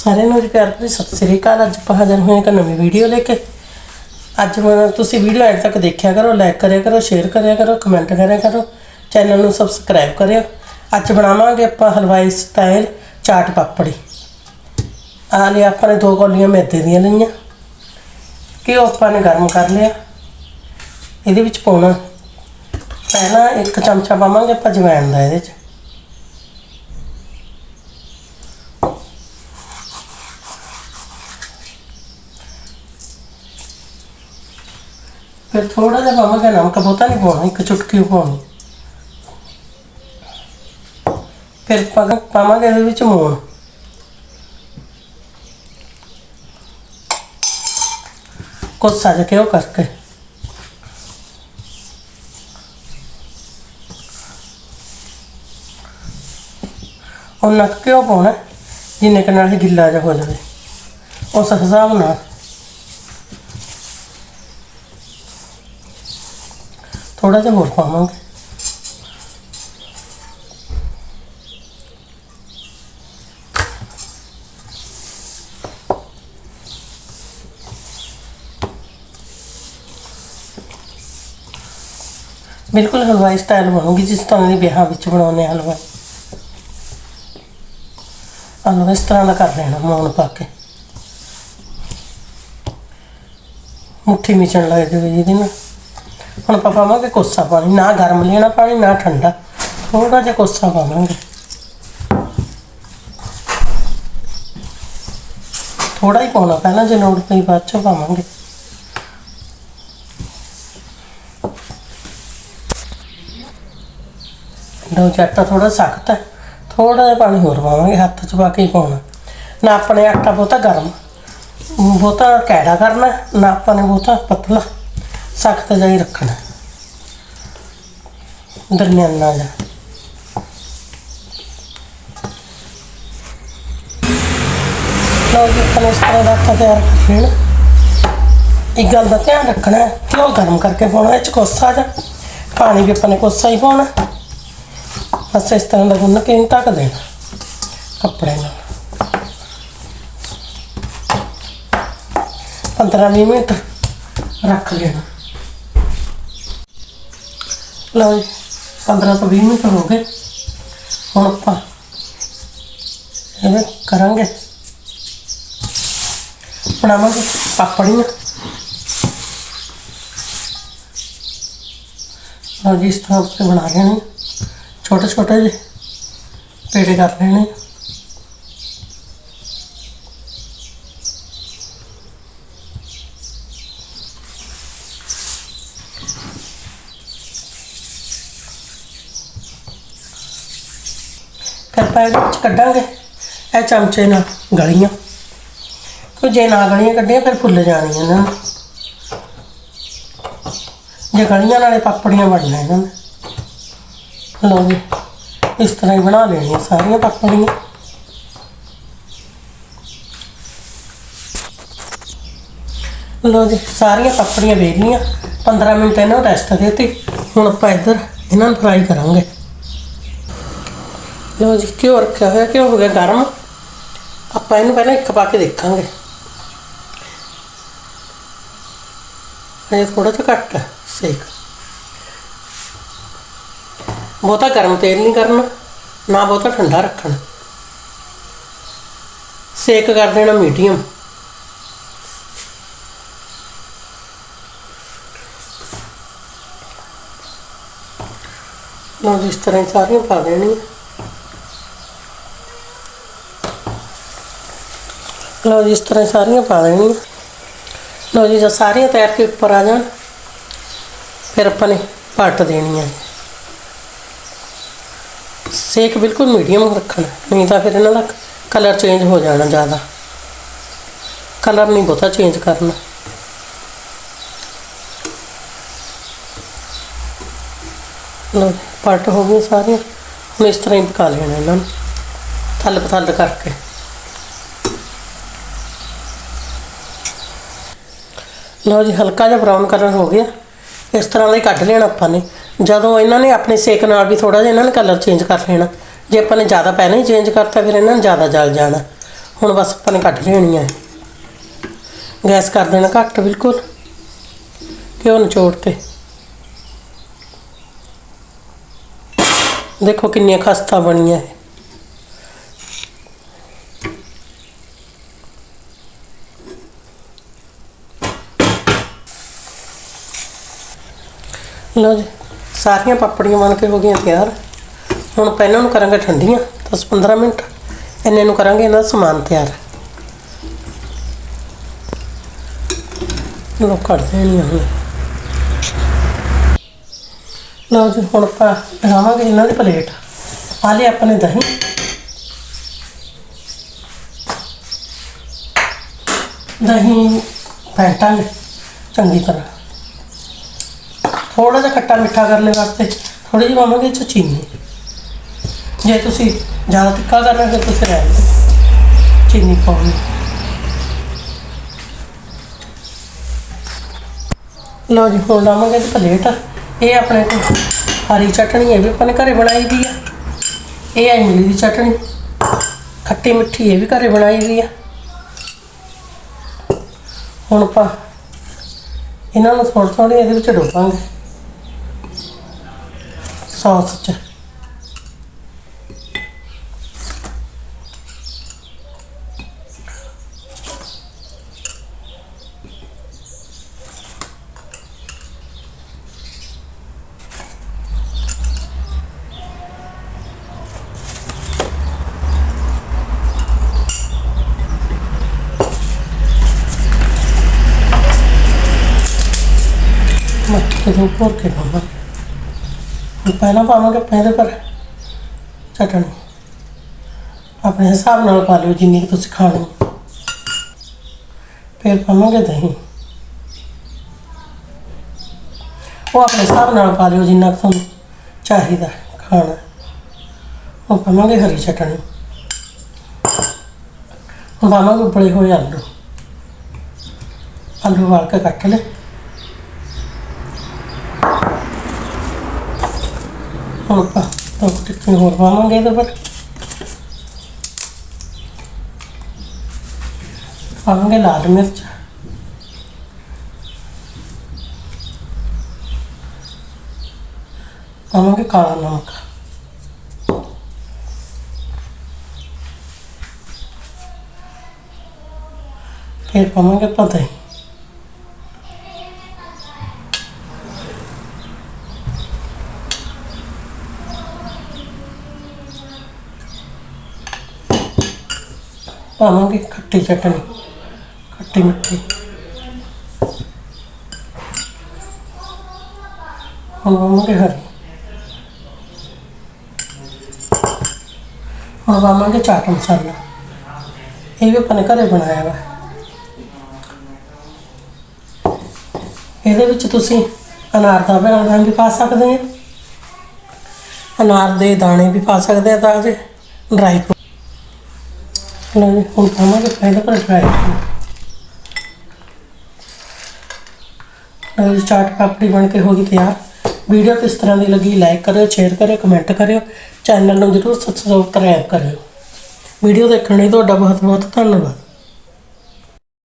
ਸਾਰਿਆਂ ਨੂੰ ਜੀ ਪਿਆਰ ਭਰੀ ਸਤਿ ਸ੍ਰੀ ਅਕਾਲ। ਅੱਜ ਆਪਾਂ ਹਾਜ਼ਰ ਹੋਏ ਇੱਕ ਨਵੀਂ ਵੀਡੀਓ ਲੈ ਕੇ। ਅੱਜ ਮੈਂ ਤੁਸੀਂ ਵੀਡੀਓ ਐਡ ਤੱਕ ਦੇਖਿਆ ਕਰੋ ਲਾਈਕ ਕਰਿਆ ਕਰੋ ਸ਼ੇਅਰ ਕਰਿਆ ਕਰੋ ਕਮੈਂਟ ਕਰਿਆ ਕਰੋ ਚੈਨਲ ਨੂੰ ਸਬਸਕ੍ਰਾਈਬ ਕਰਿਓ। ਅੱਜ ਬਣਾਵਾਂਗੇ ਆਪਾਂ ਹਲਵਾਈ ਸਟਾਈਲ ਚਾਟ ਪਾਪੜੀ। ਆ ਲਈ ਆਪਾਂ ਨੇ ਦੋ ਕੌਲੀਆਂ ਮੈਦੇ ਦੀਆਂ ਲਈਆਂ। ਘਿਓ ਆਪਾਂ ਨੇ ਗਰਮ ਕਰ ਲਿਆ। ਇਹਦੇ ਵਿੱਚ ਪਾਉਣਾ। ਪਹਿਲਾਂ ਇੱਕ ਚਮਚਾ ਪਾਵਾਂਗੇ ਆਪਾਂ ਜਵੈਣ ਦਾ ਇਹਦੇ 'ਚ ਫਿਰ ਥੋੜਾ ਜਿਹਾ ਪਾਵਾਂਗੇ, ਨਮਕ ਬਹੁਤਾ ਨਹੀਂ ਪਾਉਣਾ, ਇੱਕ ਚੁਟਕੀ ਪਾਉਣੀ। ਫਿਰ ਪਾਵਾਂਗੇ ਇਹਦੇ ਵਿੱਚ ਮੂਣ ਕੋਸਾ ਜਿਹਾ ਘਿਓ ਕਰਕੇ। ਉਹ ਨੱਕ ਘਿਓ ਪਾਉਣਾ, ਜਿੰਨੇ ਕੁ ਨਾਲ ਗਿੱਲਾ ਜਿਹਾ ਹੋ ਜਾਵੇ। ਉਸ ਹਿਸਾਬ ਨਾਲ। ਥੋੜਾ ਜਿਹਾ ਹੋਰ ਪਾਵਾਂਗੇ ਬਿਲਕੁਲ ਹਲਵਾਈ ਸਟਾਈਲ ਬਣੂਗੀ, ਜਿਸ ਤਰ੍ਹਾਂ ਦੀ ਵਿਆਹਾਂ ਵਿੱਚ ਬਣਾਉਂਦੇ ਆ ਹਲਵਾ ਹਲਵਾ ਇਸ ਤਰ੍ਹਾਂ ਦਾ ਕਰ ਲੈਣਾ, ਮੂਣ ਪਾ ਕੇ। ਮੁੱਠੀ ਮਿਚਣ ਲੱਗ ਜਾਵੇ ਜਿਹਦੇ ਨਾਲ। ਹੁਣ ਆਪਾਂ ਪਾਵਾਂਗੇ ਕੋਸਾ ਪਾਣੀ, ਨਾ ਗਰਮ ਲੈਣਾ ਪਾਣੀ, ਨਾ ਠੰਡਾ। ਥੋੜਾ ਜਿਹਾ ਕੋਸਾ ਪਾਵਾਂਗੇ। ਥੋੜਾ ਹੀ ਪਾਉਣਾ, ਪਹਿਲਾਂ ਜੇ ਲੋੜ ਪਈ ਬਾਅਦ ਚੋਂ ਪਾਵਾਂਗੇ। ਲਓ ਜੀ, ਆਟਾ ਥੋੜਾ ਸਖਤ ਹੈ। ਥੋੜਾ ਜਿਹਾ ਪਾਣੀ ਹੋਰ ਪਾਵਾਂਗੇ, ਹੱਥ 'ਚ ਪਾ ਕੇ ਹੀ ਪਾਉਣਾ। ਨਾ ਆਪਣੇ ਆਟਾ ਬਹੁਤਾ ਗਰਮ, ਬਹੁਤਾ ਕੈੜਾ ਕਰਨਾ ਨਾ ਆਪਾਂ ਨੇ ਬਹੁਤਾ ਪਤਲਾ। ਸਖਤ ਜਿਹਾ ਹੀ ਰੱਖਣਾ। ਦਰਮਿਆਨਾ ਜਿਹਾ ਲਓ ਜੀ ਇਸ ਤਰ੍ਹਾਂ ਦਾ ਆਟਾ ਤਿਆਰ ਕਰ ਲੈਣਾ। ਇੱਕ ਗੱਲ ਦਾ ਧਿਆਨ ਰੱਖਣਾ ਹੈ ਘਿਓ ਗਰਮ ਕਰਕੇ ਪਾਉਣਾ, ਇਹ 'ਚ ਕੋਸਾ ਜਿਹਾ। ਪਾਣੀ ਵੀ ਆਪਾਂ ਨੇ ਕੋਸਾ ਹੀ ਪਾਉਣਾ। ਬਸ ਇਸ ਤਰ੍ਹਾਂ ਦਾ ਗੁੰਨ ਕੇ ਇਹਨੂੰ ਢੱਕ ਦੇਣਾ, ਕੱਪੜੇ ਨਾਲ। 15-20 ਮਿੰਟ ਰੱਖ ਲੈਣਾ। ਲਓ ਜੀ 15 ਤੋਂ 20 ਮਿੰਟ ਹੋ ਗਏ। ਹੁਣ ਆਪਾਂ ਇਹ ਕਰਾਂਗੇ। ਬਣਾਵਾਂਗੇ ਪਾਪੜੀਆਂ। ਲਓ ਜੀ, ਇਸ ਤਰ੍ਹਾਂ ਬਣਾ ਲੈਣੇ। ਛੋਟੇ ਛੋਟੇ ਜਿਹੇ ਪੇੜੇ ਕਰ ਲੈਣੇ। ਆਪਾਂ ਇਹਦੇ ਵਿੱਚ ਕੱਢਾਂਗੇ। ਇਹ ਚਮਚੇ ਨਾਲ ਗਲੀਆਂ। ਕਿ ਜੇ ਨਾ ਗਲੀਆਂ ਕੱਢੀਆਂ, ਫਿਰ ਫੁੱਲ ਜਾਣੀਆਂ ਨਾ। ਜੇ ਗਲੀਆਂ ਨਾਲੇ ਪਾਪੜੀਆਂ ਬਣਨਾ ਇਹਨਾਂ ਨੇ। ਲਓ ਜੀ, ਇਸ ਤਰ੍ਹਾਂ ਹੀ ਬਣਾ ਲੈਣੀਆਂ ਸਾਰੀਆਂ ਪਾਪੜੀਆਂ। ਲਓ ਜੀ, ਸਾਰੀਆਂ ਪਾਪੜੀਆਂ ਵੇਖ ਲਈਆਂ। 15 ਮਿੰਟ ਇਹਨਾਂ ਨੂੰ ਰੈਸਟ ਦੇ ਦਿੱਤੀ। ਹੁਣ ਆਪਾਂ ਇੱਧਰ ਇਹਨਾਂ ਨੂੰ ਫਰਾਈ ਕਰਾਂਗੇ। ਲਓ ਜੀ ਘਿਓ ਰੱਖਿਆ ਹੋਇਆ, ਘਿਓ ਹੋ ਗਿਆ ਗਰਮ, ਆਪਾਂ ਇਹਨੂੰ ਪਹਿਲਾਂ ਇੱਕ ਪਾ ਕੇ ਦੇਖਾਂਗੇ। ਇਹ ਥੋੜਾ ਜਿਹਾ ਘੱਟ ਹੈ ਸੇਕ ਬਹੁਤਾ ਗਰਮ ਤੇਲ ਨਹੀਂ ਕਰਨਾ, ਨਾ ਬਹੁਤਾ ਠੰਡਾ ਰੱਖਣਾ। ਸੇਕ ਕਰ ਦੇਣਾ ਮੀਡੀਅਮ। ਲਓ ਇਸ ਤਰ੍ਹਾਂ ਸਾਰੀਆਂ ਪਾ ਦੇਣੀਆਂ। ਲਓ ਜੀ ਇਸ ਤਰ੍ਹਾਂ ਹੀ ਸਾਰੀਆਂ ਪਾ ਦੇਣੀਆਂ। ਲਓ ਜੀ ਜਦ ਸਾਰੀਆਂ ਤੈਰ ਕੇ ਉੱਪਰ ਆ ਜਾਣ ਫਿਰ ਆਪਾਂ ਨੇ ਪਲਟ ਦੇਣੀਆਂ। ਸੇਕ ਬਿਲਕੁਲ ਮੀਡੀਅਮ ਰੱਖਣਾ ਨਹੀਂ ਤਾਂ ਫਿਰ ਇਹਨਾਂ ਦਾ ਕਲਰ ਚੇਂਜ ਹੋ ਜਾਣਾ ਜ਼ਿਆਦਾ। ਕਲਰ ਨਹੀਂ ਬਹੁਤਾ ਚੇਂਜ ਕਰਨਾ। ਲਓ ਜੀ, ਪਲਟ ਹੋ ਗਈਆਂ ਸਾਰੀਆਂ। ਹੁਣ ਇਸ ਤਰ੍ਹਾਂ ਹੀ ਪਕਾ ਲੈਣਾ ਇਹਨਾਂ ਨੂੰ ਥੱਲ ਪਥੱਲ ਕਰਕੇ। ਲਓ ਜੀ, ਹਲਕਾ ਜਿਹਾ ਬਰਾਊਨ ਕਲਰ ਹੋ ਗਿਆ। ਇਸ ਤਰ੍ਹਾਂ ਦਾ ਹੀ ਕੱਢ ਲੈਣਾ ਆਪਾਂ ਨੇ। ਜਦੋਂ ਇਹਨਾਂ ਨੇ ਆਪਣੇ ਸੇਕ ਨਾਲ ਵੀ ਥੋੜਾ ਜਿਹਾ ਇਹਨਾਂ ਨੇ ਕਲਰ ਚੇਂਜ ਕਰ ਲੈਣਾ। ਜੇ ਆਪਾਂ ਨੇ ਜ਼ਿਆਦਾ ਪਹਿਲਾਂ ਹੀ ਚੇਂਜ ਕਰਤਾ, ਫਿਰ ਇਹਨਾਂ ਨੇ ਜ਼ਿਆਦਾ ਜਲ ਜਾਣਾ। ਹੁਣ ਬਸ ਆਪਾਂ ਨੇ ਕੱਢ ਲੈਣੀ ਹੈ ਗੈਸ ਕਰ ਦੇਣਾ ਘੱਟ, ਬਿਲਕੁਲ। ਘਿਓ ਨਿਚੋੜ 'ਤੇ ਦੇਖੋ ਕਿੰਨੀਆਂ ਖਸਤਾ ਬਣੀਆਂ ਇਹ। ਲਓ ਜੀ, ਸਾਰੀਆਂ ਪਾਪੜੀਆਂ ਬਣ ਕੇ ਹੋ ਗਈਆਂ ਤਿਆਰ। ਹੁਣ ਪਹਿਲਾਂ ਨੂੰ ਕਰਾਂਗੇ ਠੰਡੀਆਂ 10-15 ਮਿੰਟ। ਇੰਨੇ ਨੂੰ ਕਰਾਂਗੇ ਇਹਨਾਂ ਦਾ ਸਮਾਨ ਤਿਆਰ। ਲੋ ਕਰਦੇ ਨਹੀਂ ਹੁਣ। ਲਓ ਜੀ, ਹੁਣ ਆਪਾਂ ਲਗਾਵਾਂਗੇ ਇਹਨਾਂ ਦੀ ਪਲੇਟ। ਆ ਲਈ ਆਪਣੇ ਦਹੀਂ। ਦਹੀਂ ਫੈਂਟਾਂਗੇ ਚੰਗੀ ਤਰ੍ਹਾਂ। ਥੋੜਾ ਜਿਹਾ ਖੱਟਾ ਮਿੱਠਾ ਕਰਨ ਵਾਸਤੇ ਥੋੜੀ ਜਿਹੀ ਪਾਵਾਂਗੇ ਇਹ 'ਚ ਚੀਨੀ। ਜੇ ਤੁਸੀਂ ਜ਼ਿਆਦਾ ਤਿੱਖਾ ਕਰਨਾ ਤਾਂ ਤੁਸੀਂ ਰਹਿਣ ਦਿਓ। ਚੀਨੀ ਪਾਉਣੀ। ਲਓ ਜੀ, ਹੁਣ ਲਾਵਾਂਗੇ ਤੇ ਪਲੇਟ। ਇਹ ਆਪਣੇ ਕੋਲ ਹਰੀ ਚਟਣੀ ਇਹ ਵੀ ਆਪਾਂ ਨੇ ਘਰੇ ਬਣਾਈ ਦੀ ਆ। ਇਹ ਹੈ ਇਮਲੀ ਦੀ ਚਟਣੀ। ਖੱਟੀ ਮਿੱਠੀ ਇਹ ਵੀ ਘਰੇ ਬਣਾਈ ਦੀ ਆ। ਹੁਣ ਆਪਾਂ ਇਹਨਾਂ ਨੂੰ ਥੋੜ੍ਹਾ ਥੋੜ੍ਹਾ ਇਹਦੇ ਵਿੱਚ ਡੋਬਾਂਗੇ। ਸੌਸ ਚ ਮੱਕੀ ਦੇ ਉੱਪਰ ਕੇ ਪਾਵਾਂਗੇ ਹੁਣ ਪਹਿਲਾਂ ਪਾਵਾਂਗੇ, ਪਹਿਲੇ ਪਰ ਚਟਣੀ। ਆਪਣੇ ਹਿਸਾਬ ਨਾਲ ਪਾ ਲਿਓ, ਜਿੰਨੀ ਕੁ ਤੁਸੀਂ ਖਾਣੀ। ਫਿਰ ਪਾਵਾਂਗੇ ਦਹੀਂ। ਉਹ ਆਪਣੇ ਹਿਸਾਬ ਨਾਲ ਪਾ ਲਿਓ, ਜਿੰਨਾ ਕੁ ਤੁਹਾਨੂੰ ਚਾਹੀਦਾ ਖਾਣਾ। ਉਹ ਪਾਵਾਂਗੇ ਹਰੀ ਚਟਣੀ। ਹੁਣ ਪਾਵਾਂਗੇ ਉਬਲੇ ਹੋਏ ਆਲੂ। ਆਲੂ ਵਾਲ ਕੇ ਕੱਟ ਲੈ ਹੁਣ ਆਪਾਂ ਦੋ ਟਿੱਕੀ ਹੋਰ ਪਾਵਾਂਗੇ ਇਹਦੇ ਪਰ ਪਾਵਾਂਗੇ ਲਾਲ ਮਿਰਚ। ਪਾਵਾਂਗੇ ਕਾਲਾ ਨਮਕ। ਫਿਰ ਪਾਵਾਂਗੇ ਪਤਾ ਹੀ ਪਾਵਾਂਗੇ ਖੱਟੀ ਚਟਣੀ ਖੱਟੀ ਮਿੱਠੀ। ਹੁਣ ਪਾਵਾਂਗੇ ਹਰੀ। ਹੁਣ ਪਾਵਾਂਗੇ ਚਾਟ ਮਸਾਲਾ। ਇਹ ਵੀ ਆਪਾਂ ਨੇ ਘਰੇ ਬਣਾਇਆ ਵਾ। ਇਹਦੇ ਵਿੱਚ ਤੁਸੀਂ ਅਨਾਰ ਦਾ ਬਣਾ ਵੀ ਪਾ ਸਕਦੇ ਆ ਅਨਾਰ ਦੇ ਦਾਣੇ ਵੀ ਪਾ ਸਕਦੇ ਆ ਤਾਜ਼ੇ ਡਰਾਈ ਫਰੂਟ ਲਓ ਜੀ, ਹੁਣ ਪਾਵਾਂਗੇ ਪਹਿਲਾਂ ਪਰ ਡਰਾਈ ਫਰੂਟ ਲਓ ਚਾਟ ਪਾਪੜੀ ਬਣ ਕੇ ਹੋ ਗਈ ਤਿਆਰ। ਵੀਡੀਓ ਕਿਸ ਤਰ੍ਹਾਂ ਦੀ ਲੱਗੀ ਲਾਈਕ ਕਰਿਓ ਸ਼ੇਅਰ ਕਰਿਓ ਕਮੈਂਟ ਕਰਿਓ। ਚੈਨਲ ਨੂੰ ਜਰੂਰ ਸਬਸਕ੍ਰਾਈਬ ਕਰਿਓ। ਵੀਡੀਓ ਦੇਖਣ ਲਈ ਤੁਹਾਡਾ ਬਹੁਤ ਬਹੁਤ ਧੰਨਵਾਦ।